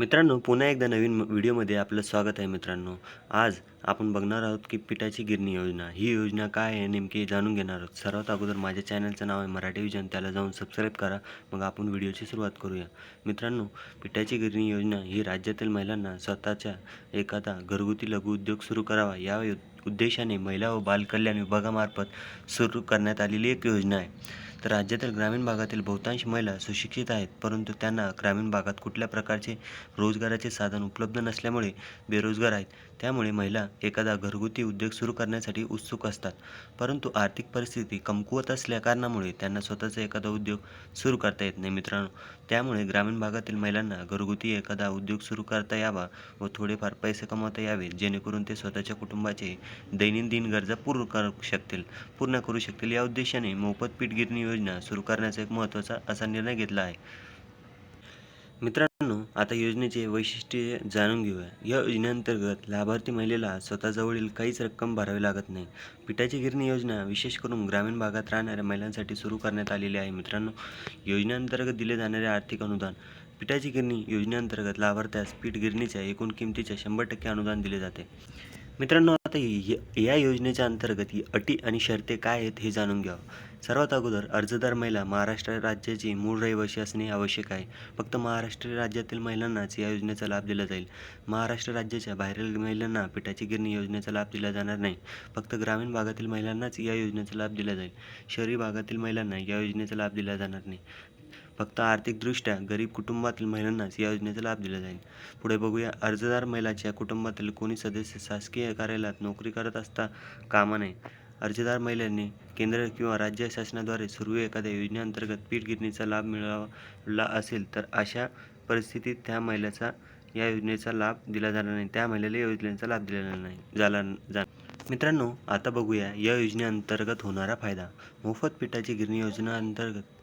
मित्रांनो पुन्हा एकदा नवीन व्हिडिओमध्ये आपलं स्वागत आहे मित्रांनो. आज आपण बघणार आहोत की पिठाची गिरणी योजना. ही योजना काय आहे नेमकी जाणून घेणार आहोत. सर्वात अगोदर माझ्या चॅनलचं नाव आहे मराठी विजन. त्याला जाऊन सबस्क्राईब करा. मग आपण व्हिडिओची सुरुवात करूया. मित्रांनो पिठाची गिरणी योजना ही राज्यातील महिलांना स्वतःच्या एखादा घरगुती लघुउद्योग सुरू करावा. या उद्देशाने महिला व बालकल्याण विभागामार्फत सुरू करण्यात आलेली एक योजना आहे. तर राज्यातील ग्रामीण भागातील बहुतांश महिला सुशिक्षित आहेत परंतु त्यांना ग्रामीण भागात कुठल्या प्रकारचे रोजगाराचे साधन उपलब्ध नसल्यामुळे बेरोजगार आहेत. त्यामुळे महिला एखादा घरगुती उद्योग सुरू करण्यासाठी उत्सुक असतात. परंतु आर्थिक परिस्थिती कमकुवत असल्या कारणामुळे त्यांना स्वतःचा एखादा उद्योग सुरू करता येत नाही मित्रांनो. त्यामुळे ग्रामीण भागातील महिलांना घरगुती एखादा उद्योग सुरू करता यावा व थोडेफार पैसे कमावता यावे जेणेकरून ते स्वतःच्या कुटुंबाचे दैनंदिन गरजा पूर्ण करू शकतील. पूर्ण करू शकतील या उद्देशाने मोफत पीठ गिरणी योजना सुरू करण्याचा एक महत्त्वाचा असा निर्णय घेतला आहे. मित्रांनो आता योजनेचे वैशिष्ट्ये जाणून घेऊया. या योजनेअंतर्गत लाभार्थी महिलेला स्वतःजवळील काहीच रक्कम भरावी लागत नाही. पिठाची गिरणी योजना विशेष करून ग्रामीण भागात राहणाऱ्या महिलांसाठी सुरू करण्यात आलेली आहे मित्रांनो. योजनेअंतर्गत दिले जाणारे आर्थिक अनुदान. पिठाची गिरणी योजनेअंतर्गत लाभार्थ्यास पीठ गिरणीच्या एकूण किमतीच्या शंभर टक्के अनुदान दिले जाते. मित्रांनो आता या योजनेच्या अंतर्गत अटी आणि शर्ते काय आहेत हे जाणून घ्यावं. सर्वात अगोदर अर्जदार महिला महाराष्ट्र राज्याची मूळ रहिवाशी असणे आवश्यक आहे. फक्त महाराष्ट्र राज्यातील महिलांनाच या योजनेचा लाभ दिला जाईल. महाराष्ट्र राज्याच्या बाहेरील महिलांना पिठाची गिरणी योजनेचा लाभ दिला जाणार नाही. फक्त ग्रामीण भागातील महिलांनाच या योजनेचा लाभ दिला जाईल. शहरी भागातील महिलांना या योजनेचा लाभ दिला जाणार नाही. फक्त आर्थिकदृष्ट्या गरीब कुटुंबातील महिलांनाच या योजनेचा लाभ दिला जाईल. पुढे बघूया. अर्जदार महिलाच्या कुटुंबातील कोणी सदस्य शासकीय कार्यालयात नोकरी करत असता कामा नये. अर्जदार महिलांनी केंद्र किंवा राज्य शासनाद्वारे सुरू एखाद्या योजनेअंतर्गत पीठगिरणीचा लाभ मिळाला असेल तर अशा परिस्थितीत त्या महिलेचा या योजनेचा लाभ दिला जाणार नाही. त्या महिलेला या योजनेचा लाभ दिलेला नाही. झाला जा मित्रांनो आता बघूया या योजनेअंतर्गत होणारा फायदा. मोफत पिठाची गिरणी योजनेअंतर्गत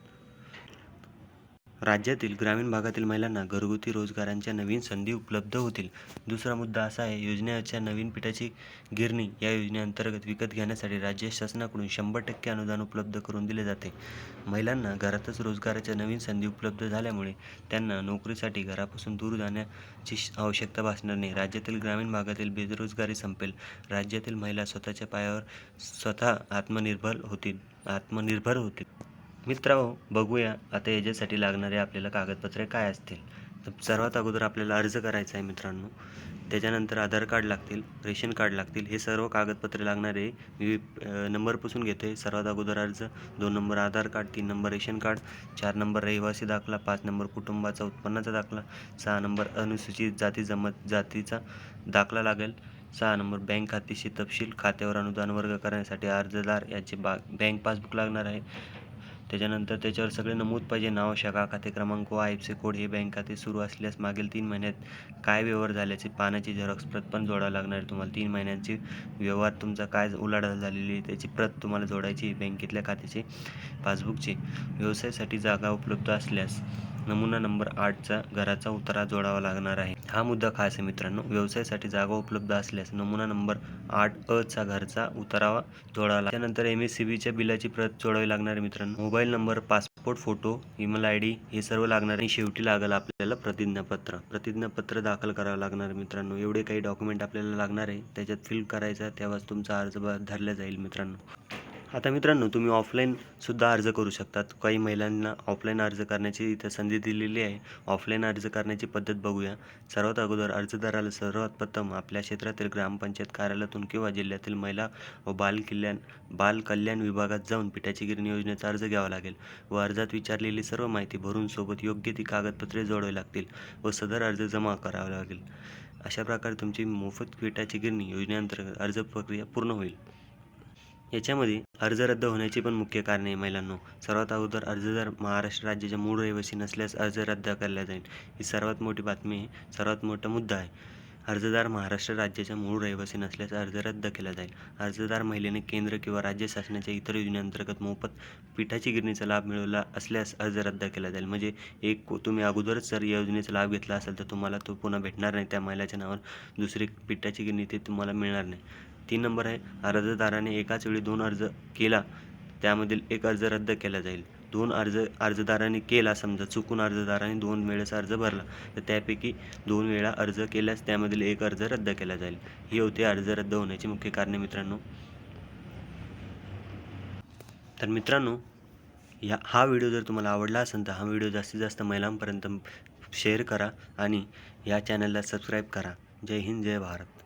राज्यातील ग्रामीण भागातील महिलांना घरगुती रोजगारांच्या नवीन संधी उपलब्ध होतील. दुसरा मुद्दा असा आहे योजनेच्या नवीन पिठाची गिरणी या योजनेअंतर्गत विकत घेण्यासाठी राज्य शासनाकडून शंभर टक्के अनुदान उपलब्ध करून दिले जाते. महिलांना घरातच रोजगाराच्या नवीन संधी उपलब्ध झाल्यामुळे त्यांना नोकरीसाठी घरापासून दूर जाण्याची श- आवश्यकता भासणार नाही. राज्यातील ग्रामीण भागातील बेरोजगारी संपेल. राज्यातील महिला स्वतःच्या पायावर स्वतः आत्मनिर्भर होतील आत्मनिर्भर होतील. मित्रांनो बघूया. आता याच्यासाठी लागणारे आपल्याला कागदपत्रे काय असतील? तर सर्वात अगोदर आपल्याला अर्ज करायचा आहे मित्रांनो. त्याच्यानंतर आधार कार्ड लागतील रेशन कार्ड लागतील. हे सर्व कागदपत्रे लागणारे मी नंबरपासून नंबर पुसून सर्वात अगोदर अर्ज दोन नंबर आधार कार्ड तीन नंबर रेशन कार्ड चार नंबर रहिवासी दाखला पाच नंबर कुटुंबाचा उत्पन्नाचा दाखला सहा नंबर अनुसूचित जाती जमात जातीचा दाखला लागेल सहा नंबर बँक खात्याशी तपशील खात्यावर अनुदान वर्ग करण्यासाठी अर्जदार याचे बा बँक पासबुक लागणार आहे. त्याच्यानंतर त्याच्यावर सगळे नमूद पाहिजे. नाव शाखा खाते क्रमांक व आय एफ सी कोड हे बँक खाते सुरू असल्यास मागील तीन महिन्यात काय व्यवहार झाल्याचे पानाची झेरॉक्स प्रत पण जोडावं लागणार आहे. तुम्हाला तीन महिन्यांची व्यवहार तुमचा काय उलाढाल झालेली आहे त्याची प्रत तुम्हाला जोडायची बँकेतल्या खात्याचे पासबुकचे. व्यवसायासाठी जागा उपलब्ध असल्यास नमुना नंबर आठचा घराचा उतारा जोडावा लागणार आहे. हा मुद्दा खास आहे मित्रांनो. व्यवसायासाठी जागा उपलब्ध असल्यास नमुना नंबर आठ अ चा घरचा उतारावा जोडावा लागेल त्यानंतर एम एस सी बीच्या बिलाची प्रत जोडावी लागणार आहे मित्रांनो. Mobile number passport photo email I D हे सर्व लागणार आणि शेवटी लागेल आपल्याला प्रतिज्ञापत्र. प्रतिज्ञापत्र दाखल करावं लागणार मित्रांनो. एवढे काही डॉक्युमेंट आपल्याला लागणार आहे. त्याच्यात फिल करायचा तेव्हाच तुमचा अर्ज धरला जाईल मित्रांनो. आता मित्रांनो तुम्ही ऑफलाईनसुद्धा अर्ज करू शकतात. काही महिलांना ऑफलाईन अर्ज करण्याची इथं संधी दिलेली आहे. ऑफलाईन अर्ज करण्याची पद्धत बघूया. सर्वात अगोदर अर्जदाराला सर्वात प्रथम आपल्या क्षेत्रातील ग्रामपंचायत कार्यालयातून किंवा जिल्ह्यातील महिला व बाल कल्याण बाल कल्याण विभागात जाऊन पिठाची गिरणी योजनेचा अर्ज घ्यावा लागेल व अर्जात विचारलेली सर्व माहिती भरून सोबत योग्य ती कागदपत्रे जोडावी लागतील व सदर अर्ज जमा करावा लागेल. अशा प्रकारे तुमची मोफत पिठाची गिरणी योजनेअंतर्गत अर्ज प्रक्रिया पूर्ण होईल. याच्यामध्ये अर्ज रद्द होण्याची पण मुख्य कारणे आहे महिलांनो. सर्वात अगोदर अर्जदार महाराष्ट्र राज्याच्या मूळ रहिवासी नसल्यास अर्ज रद्द केला जाईल. ही सर्वात मोठी बातमी आहे. सर्वात मोठा मुद्दा आहे. अर्जदार महाराष्ट्र राज्याच्या मूळ रहिवासी नसल्यास अर्ज रद्द केला जाईल. अर्जदार महिलेने केंद्र किंवा राज्य शासनाच्या इतर योजनेअंतर्गत मोफत पिठाची गिरणीचा लाभ मिळवला असल्यास अर्ज रद्द केला जाईल. म्हणजे एक तुम्ही अगोदरच जर या योजनेचा लाभ घेतला असेल तर तुम्हाला तो पुन्हा भेटणार नाही. त्या महिलाच्या नावावर दुसरी पिठाची गिरणी ते तुम्हाला मिळणार नाही. तीन नंबर आहे. अर्जदाराने एकाच वेळी दोन अर्ज केला त्यामधील एक अर्ज रद्द केला जाईल. दोन अर्ज अर्जदाराने केला समजा चुकून अर्जदाराने दोन वेळेस अर्ज भरला तर त्यापैकी दोन वेळा अर्ज केल्यास त्यामधील एक अर्ज रद्द केला जाईल. ही होती अर्ज रद्द होण्याची मुख्य कारणे मित्रांनो. तर मित्रांनो या हा व्हिडिओ जर तुम्हाला आवडला असेल तर हा व्हिडिओ जास्तीत जास्त महिलांपर्यंत शेअर करा आणि या चॅनलला सबस्क्राईब करा. जय हिंद जय भारत.